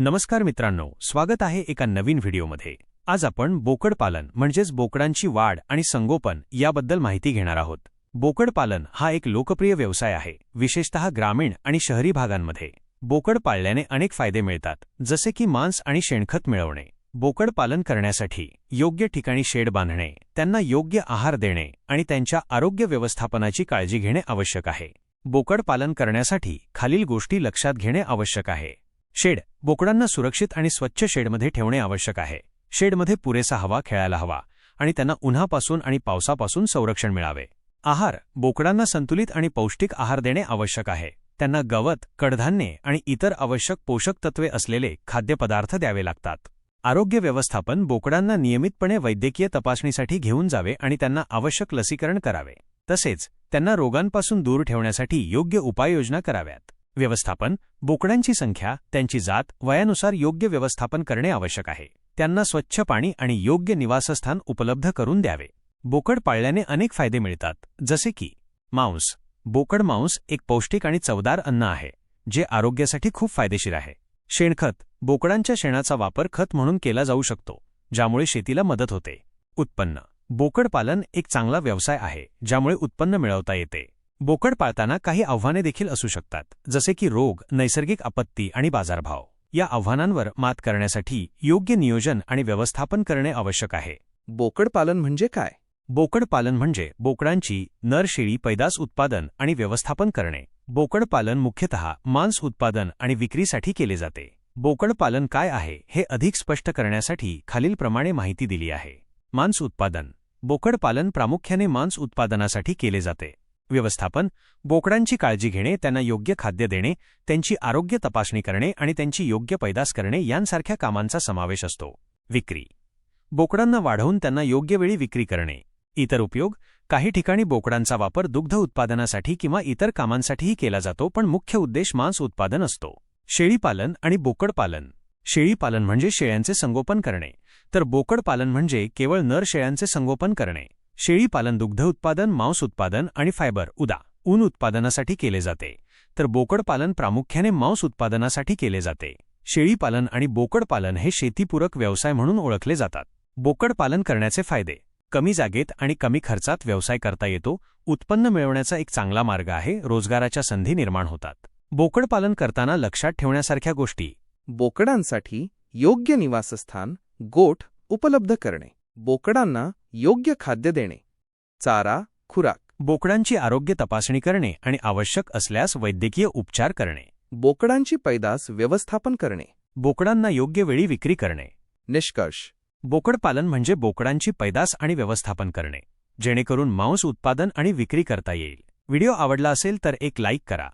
नमस्कार मित्रांनो स्वागत आहे एका नवीन व्हिडिओमध्ये. आज आपण बोकड पालन म्हणजेच बोकडांची वाढ आणि संगोपन याबद्दल माहिती घेणार आहोत. बोकड पालन हा एक लोकप्रिय व्यवसाय आहे विशेषतः ग्रामीण आणि शहरी भागांमध्ये. बोकड पाळल्याने अनेक फायदे मिळतात जसे की मांस आणि शेणखत मिळवणे. बोकड पालन करण्यासाठी योग्य ठिकाणी शेड बांधणे त्यांना योग्य आहार देणे आणि त्यांच्या आरोग्य व्यवस्थापनाची काळजी घेणे आवश्यक आहे. बोकड पालन करण्यासाठी खालील गोष्टी लक्षात घेणे आवश्यक आहे. शेड बोकडांना सुरक्षित आणि स्वच्छ शेडमध्ये ठेवणे आवश्यक आहे. शेडमध्ये पुरेसा हवा खेळायला हवा आणि त्यांना उन्हापासून आणि पावसापासून संरक्षण मिळावे. आहार बोकडांना संतुलित आणि पौष्टिक आहार देणे आवश्यक आहे. त्यांना गवत कडधान्ये आणि इतर आवश्यक पोषक तत्वे असलेले खाद्यपदार्थ द्यावे लागतात. आरोग्य व्यवस्थापन बोकडांना नियमितपणे वैद्यकीय तपासणीसाठी घेऊन जावे आणि त्यांना आवश्यक लसीकरण करावे. तसेच त्यांना रोगांपासून दूर ठेवण्यासाठी योग्य उपाययोजना कराव्यात. व्यवस्थापन बोकडांची संख्या त्यांची जात वयानुसार योग्य व्यवस्थापन करणे आवश्यक आहे. त्यांना स्वच्छ पाणी आणि योग्य निवासस्थान उपलब्ध करून द्यावे. बोकड पाळल्याने अनेक फायदे मिळतात जसे की मांस. बोकड मांस एक पौष्टिक आणि चवदार अन्न आहे जे आरोग्यासाठी खूप फायदेशीर आहे. शेणखत. बोकडांच्या शेणाचा वापर खत म्हणून केला जाऊ शकतो ज्यामुळे शेतीला मदत होते. उत्पन्न. बोकड पालन एक चांगला व्यवसाय आहे ज्यामुळे उत्पन्न मिळवता येते. बोकड पाळताना काही आव्हाने देखील असू शकतात जसे की रोग नैसर्गिक आपत्ती आणि बाजारभाव. या आव्हानांवर मात करण्यासाठी योग्य नियोजन आणि व्यवस्थापन करणे आवश्यक आहे. बोकड पालन म्हणजे काय? बोकड पालन म्हणजे बोकडांची नर शेळी पैदास उत्पादन आणि व्यवस्थापन करणे. बोकड पालन मुख्यतः मांस उत्पादन आणि विक्रीसाठी केले जाते. बोकड पालन काय आहे हे अधिक स्पष्ट करण्यासाठी खालीलप्रमाणे माहिती दिली आहे. मांस उत्पादन. बोकड पालन प्रामुख्याने मांस उत्पादनासाठी केले जाते. व्यवस्थापन बोकडांची काळजी घेणे त्यांना योग्य खाद्य देणे त्यांची आरोग्य तपासणी करणे आणि त्यांची योग्य पैदास करणे यांसारख्या कामांचा समावेश असतो. विक्री. बोकडांना वाढवून त्यांना योग्य वेळी विक्री करणे. इतर उपयोग. काही ठिकाणी बोकडांचा वापर दुग्ध उत्पादनासाठी किंवा इतर कामांसाठीही केला जातो पण मुख्य उद्देश मांस उत्पादन असतो. शेळीपालन आणि बोकडपालन शेळीपालन म्हणजे शेळ्यांचे संगोपन करणे. तर बोकडपालन म्हणजे केवळ नर शेळ्यांचे संगोपन करणे. शेळीपालन दुग्ध उत्पादन मांस उत्पादन आणि फायबर उदा ऊन उत्पादनासाठी केले जाते. तर बोकडपालन प्रामुख्याने मांस उत्पादनासाठी केले जाते. शेळीपालन आणि बोकडपालन हे शेतीपूरक व्यवसाय म्हणून ओळखले जातात. बोकडपालन करण्याचे फायदे कमी जागेत आणि कमी खर्चात व्यवसाय करता येतो उत्पन्न मिळवण्याचा एक चांगला मार्ग आहे रोजगाराच्या संधी निर्माण होतात. बोकडपालन करताना लक्षात ठेवण्यासारख्या गोष्टी. बोकडांसाठी योग्य निवासस्थान गोठ उपलब्ध करणे. बोकडांना योग्य खाद्य देणे. चारा खुराक. बोकडांची आरोग्य तपासणी करणे आणि आवश्यक असल्यास वैद्यकीय उपचार करणे. बोकडांची पैदास व्यवस्थापन करणे. बोकडांना योग्य वेळी विक्री करणे. निष्कर्ष. बोकडपालन म्हणजे बोकडांची पैदास आणि व्यवस्थापन करणे जेणेकरून मांस उत्पादन आणि विक्री करता येईल. व्हिडिओ आवडला असेल तर एक लाईक करा.